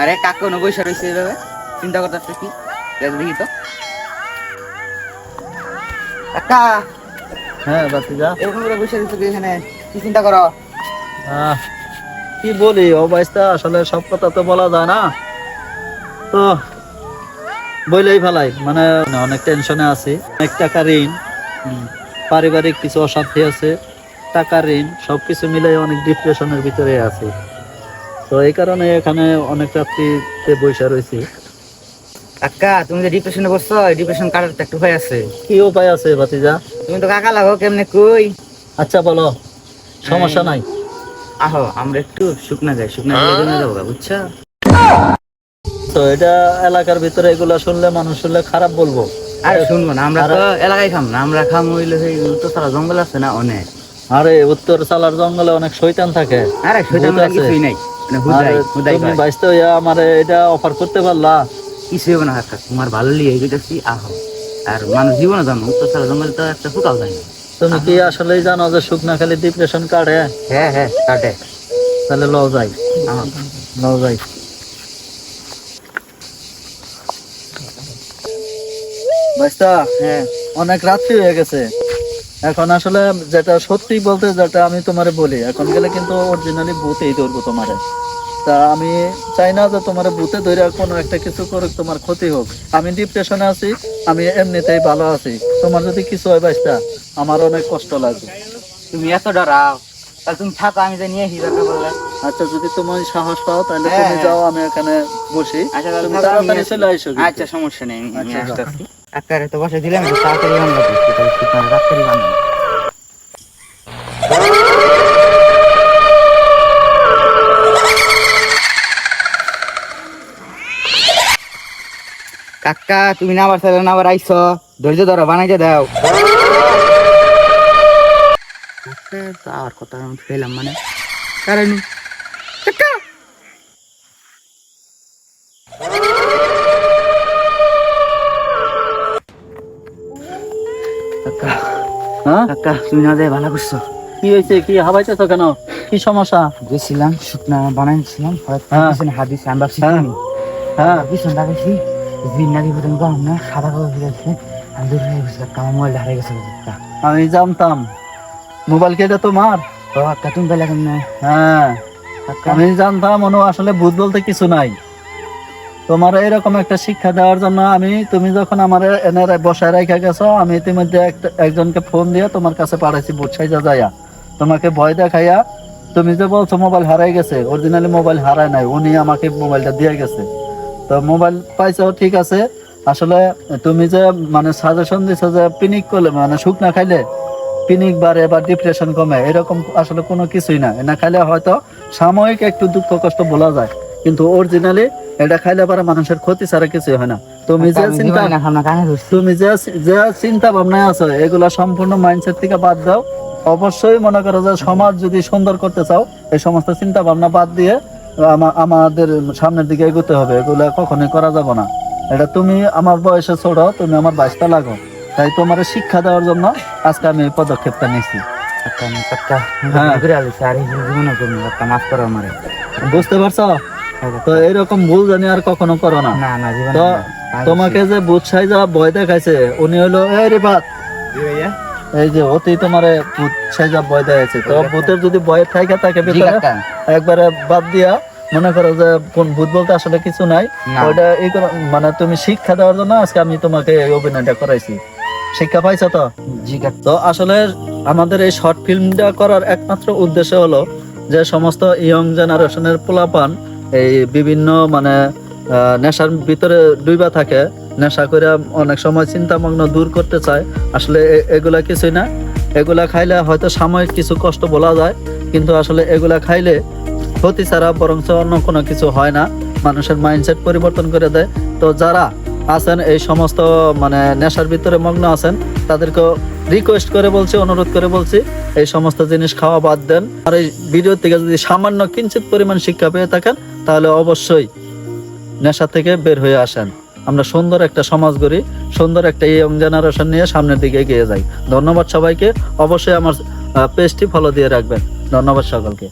আরে কাকু নবই এভাবে। চিন্তা করতে কি? দেখি তো। কাকা! হ্যাঁ বাতিজা এরকম করে বসে রয়েছে এখানে কি চিন্তা করো? কি বলি অবস্থা আসলে সব কথা তো বলা যায় না। তো বইলেই ফেলাই। মানে অনেক টেনশনে আছি। অনেক টাকা ঋণ পারিবারিক কিছু অশান্তি আছে। টাকা ঋণ সবকিছু মিলে অনেক ডিপ্রেশনের ভিতরে আছি। তো এই কারণে এখানে অনেক রাত্রিতে বৈশা রয়েছি। কাকা তুমি যে ডিপ্রেশনে বসছো ডিপ্রেশন কাটার তো একটু ভয় আছে। কি উপায় আছে ভাতিজা? তুমি তো কাকা লাগো কেমনে কই? আচ্ছা বলো। সমস্যা নাই। আহো আমরা একটু শুকনা যাই শুকনা জমে যাব বুঝছ? তো এটা এলাকার ভিতরে এগুলা শুনলে মানুষ শুনলে খারাপ বলব। আরে শুনব না আমরা তো এলাকায় খাম না আমরা খাম হইলে সেই তো সারা জঙ্গল আছে না অনেক। আরে উত্তর সালার জঙ্গলে অনেক শৈতান থাকে। আরে ভূত আছে। কিছুই নাই। মানে আর হুদাই হুদাই তুমি বাইসতে হইয়া আমার এটা অফার করতে পারলা? কিছু হবে না কাকা তোমার ভালো লিয়ে গেছি আহো। আর মানুষ জীবনে জানো উত্তর সারা জঙ্গলে তো একটা ফুটাও যায় তুমি কি আসলেই জানো যে শুকনা খালি ডিপ্রেশন কাটে? হ্যাঁ হ্যাঁ কাটে। তাহলে যাই। যাই। বাইস্তা হ্যাঁ। অনেক রাত্রি হয়ে গেছে। এখন আসলে যেটা সত্যি বলতে যেটা আমি তোমারে বলি এখন গেলে কিন্তু অরিজিনালি ভূতেই ধরবো তোমারে। তা আমি চাই না যে তোমার ভূতে ধরে কোনো একটা কিছু করুক তোমার ক্ষতি হোক। আমি ডিপ্রেশনে আছি আমি এমনিতেই ভালো আছি। তোমার যদি কিছু হয় বাইস্তা আমার অনেক কষ্ট লাগবে। তুমি এত ডরাও তুমি থাকো আমি যে নিয়ে হিসাবে বললে আচ্ছা যদি তুমি সাহস পাও তাহলে হ্যাঁ, তুমি। যাও আমি এখানে বসি। আচ্ছা তুমি তাড়াতাড়ি চলে আইসো আচ্ছা সমস্যা নেই আমি আসতেছি। আকারে তো বসে দিলাম একটু তাড়াতাড়ি তাড়াতাড়ি বান্ধব কাকা, তুমি না আবার না আবার আইসো ধৈর্য ধরো, বানাইতে দাও। আর কথা ফেলাম মানে। কারণ কাকা! কাকা। হ্যাঁ? কাকা তুমি না যাই ভালো করছ। কি হয়েছে? কি হাবাইতেছো কেন? কি সমস্যা? গেছিলাম শুকনা বানাইছিলাম হ্যাঁ। হাদিস হ্যাঁ। হ্যাঁ। পিছন না সাদা কাগজ ফিরেছে আমি দূর হয়ে গেছি কাকা মোবাইল হারিয়ে গেছে আমি জানতাম। মোবাইল কেটে তোমার? কাকা তুমি পেলে হ্যাঁ। আমি জানতাম অনু আসলে ভূত বলতে কিছু নাই। তোমার এরকম একটা শিক্ষা দেওয়ার জন্য আমি, তুমি যখন আমার এনে বসায় রেখে গেছো, আমি ইতিমধ্যে একজনকে ফোন দিয়ে তোমার কাছে পাঠাইছি বুঝাইয়া যাইয়া। তোমাকে ভয় দেখাইয়া, তুমি যে বলছো মোবাইল হারাই গেছে অরিজিনালি মোবাইল হারায় নাই, উনি আমাকে মোবাইলটা দিয়ে গেছে। তো মোবাইল পাইছো, ঠিক আছে। আসলে তুমি যে মানে সাজেশন দিছো যে পিনিক করলে মানে শুকনা খাইলে, পিনিক বাড়ে বা ডিপ্রেশন কমে, এরকম আসলে কোনো কিছুই না। এটা খাইলে হয়তো সাময়িক একটু দুঃখ কষ্ট বলা যায়, কিন্তু অরিজিনালি এটা খাইলে পারে মানুষের ক্ষতি ছাড়া কিছু হয় না। তুমি যে চিন্তা তুমি যে যে চিন্তা ভাবনায় আছো এগুলা সম্পূর্ণ মাইন্ডসেট থেকে বাদ দাও। অবশ্যই মনে করো যে সমাজ যদি সুন্দর করতে চাও এই সমস্ত চিন্তা ভাবনা বাদ দিয়ে আমাদের সামনের দিকে এগোতে হবে। এগুলা কখনোই করা যাবে না। এটা তুমি আমার বয়সে ছোট তুমি আমার বাইশটা লাগো। তাই তোমার শিক্ষা দেওয়ার জন্য আজকে আমি এই পদক্ষেপটা নিয়েছি। হ্যাঁ। বুঝতে পারছ? তো এরকম ভুল জানি আর কখনো করো না। তো তোমাকে যে ভয় দেখাইছে উনি হলো এই রে এই যে অতি তোমারে সাইজা ভয় দেখাইছে তো ভূতের যদি ভয় থাকে তাকে ভিতরে একবারে বাদ দিয়া মনে করো যে কোন ভূত বলতে আসলে কিছু নাই না। ওইটা এই মানে তুমি শিক্ষা দেওয়ার জন্য আজকে আমি তোমাকে এই অভিনয়টা করাইছি। শিক্ষা পাইছো তো? তো আসলে আমাদের এই শর্ট ফিল্মটা করার একমাত্র উদ্দেশ্য হলো যে সমস্ত ইয়ং জেনারেশনের পোলাপান এই বিভিন্ন মানে নেশার ভিতরে ডুইবা থাকে। নেশা করে অনেক সময় চিন্তামগ্ন দূর করতে চায়। আসলে এগুলা কিছুই না। এগুলা খাইলে হয়তো সাময়িক কিছু কষ্ট বলা যায়, কিন্তু আসলে এগুলা খাইলে ক্ষতি ছাড়া বরঞ্চ অন্য কোনো কিছু হয় না। মানুষের মাইন্ডসেট পরিবর্তন করে দেয়। তো যারা আছেন এই সমস্ত মানে নেশার ভিতরে মগ্ন আছেন তাদেরকে রিকোয়েস্ট করে বলছি, অনুরোধ করে বলছি, এই সমস্ত জিনিস খাওয়া বাদ দেন। আর এই ভিডিও থেকে যদি সামান্য কিঞ্চিত পরিমাণ শিক্ষা পেয়ে থাকেন, তাহলে অবশ্যই নেশা থেকে বের হয়ে আসেন। আমরা সুন্দর একটা সমাজ গড়ি, সুন্দর একটা ইয়ং জেনারেশন নিয়ে সামনের দিকে এগিয়ে যাই। ধন্যবাদ সবাইকে, অবশ্যই আমার পেজটি ফলো দিয়ে রাখবেন। ধন্যবাদ সকলকে।